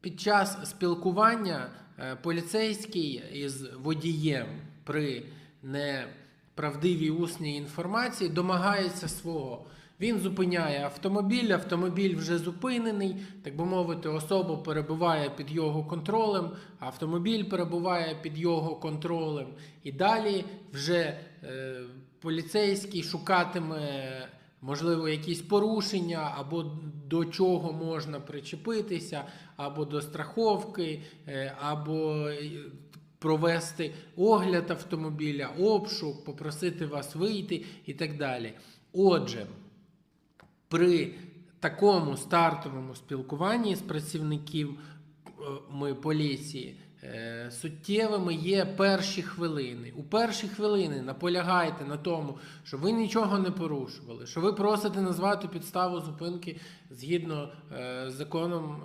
Під час спілкування е, поліцейський із водієм при неправдивій усній інформації домагається свого. Він зупиняє автомобіль, автомобіль вже зупинений, так би мовити, особа перебуває під його контролем, автомобіль перебуває під його контролем. І далі вже е, поліцейський шукатиме можливо, якісь порушення, або до чого можна причепитися, або до страховки, е, або е, провести огляд автомобіля, обшук, попросити вас вийти і так далі. Отже, при такому стартовому спілкуванні з працівників е, поліції суттєвими є перші хвилини. У перші хвилини наполягайте на тому, що ви нічого не порушували, що ви просите назвати підставу зупинки згідно е, з законом